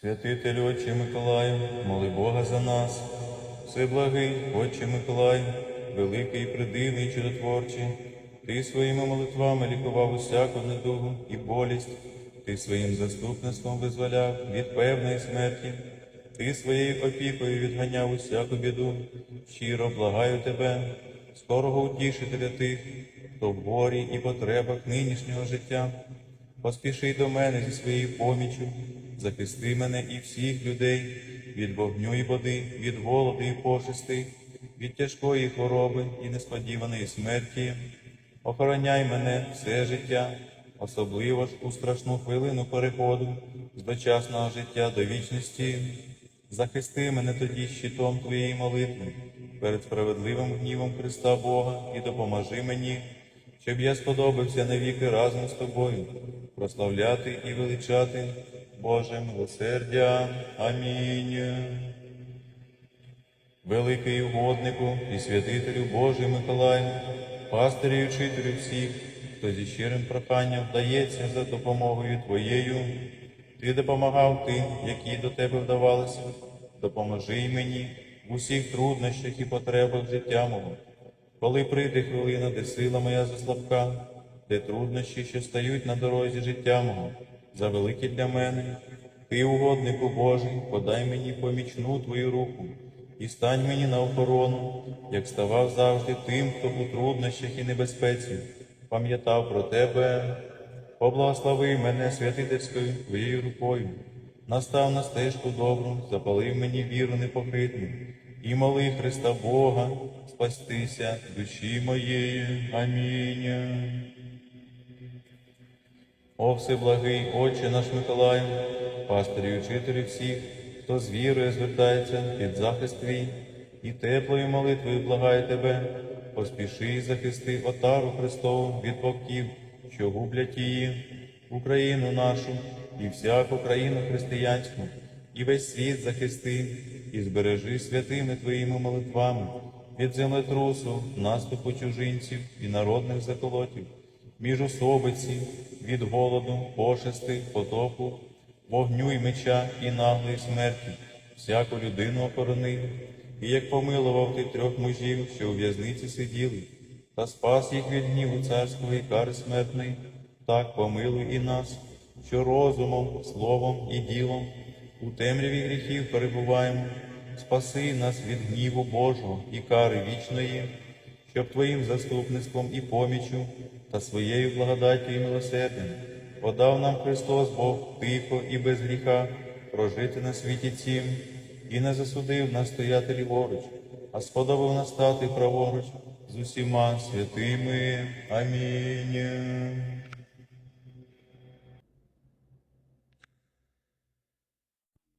Святителю Отче Миколаю, моли Бога за нас. Всеблагий Отче Миколай, великий, придивний, і чудотворчий, Ти своїми молитвами лікував усяку недугу і болість, Ти своїм заступництвом визволяв від певної смерті, Ти своєю опікою відганяв усяку біду. Щиро благаю тебе, скорого утішителя тих, хто в борі і потребах нинішнього життя. Поспіши до мене зі своєю поміччю, захисти мене і всіх людей від вогню і води, від голоду і пошести, від тяжкої хвороби і несподіваної смерті. Охороняй мене все життя, особливо ж у страшну хвилину переходу з дочасного життя до вічності. Захисти мене тоді щитом Твоєї молитви перед справедливим гнівом Христа Бога і допоможи мені, щоб я сподобався навіки разом з тобою, прославляти і величати Боже милосердя. Амінь. Великий угоднику і святителю Божий Миколаю, пастирю і учителю всіх, хто зі щирим проханням вдається за допомогою Твоєю, Ти допомагав тим, які до Тебе вдавалися, допоможи й мені в усіх труднощах і потребах життя мого. Коли прийде хвилина, де сила моя заслабка, де труднощі, що стають на дорозі життя мого, завеликі для мене, ти, угоднику Божий, подай мені помічну твою руку і стань мені на охорону, як ставав завжди тим, хто у труднощах і небезпеці, пам'ятав про тебе, поблагослови мене святительською твоєю рукою, настав на стежку добру, запалив мені віру непохитну, і моли Христа Бога спастися душі моєї. Амінь. О всеблагий Отче наш Миколай, пастирі і учителі всіх, хто з вірою звертається під захист твій, і теплою молитвою благає тебе, поспіши і захисти отару Христову від вовків, що гублять її, Україну нашу і всяку країну християнську, і весь світ захисти, і збережи святими твоїми молитвами від землетрусу, наступу чужинців і народних заколотів міжособиці, від голоду, пошести, потопу, вогню й меча і наглої смерті, всяку людину охорони, і як помилував ти трьох мужів, що у в'язниці сиділи, та спас їх від гніву царського і кари смертної, так помилуй і нас, що розумом, словом і ділом у темряві гріхів перебуваємо, спаси нас від гніву Божого і кари вічної щоб Твоїм заступництвом і поміччю та своєю благодаттю і милосердям подав нам Христос Бог тихо і без гріха прожити на світі цім, і не засудив нас стояти ліворуч, а сподобав нас стати праворуч з усіма святими. Амінь.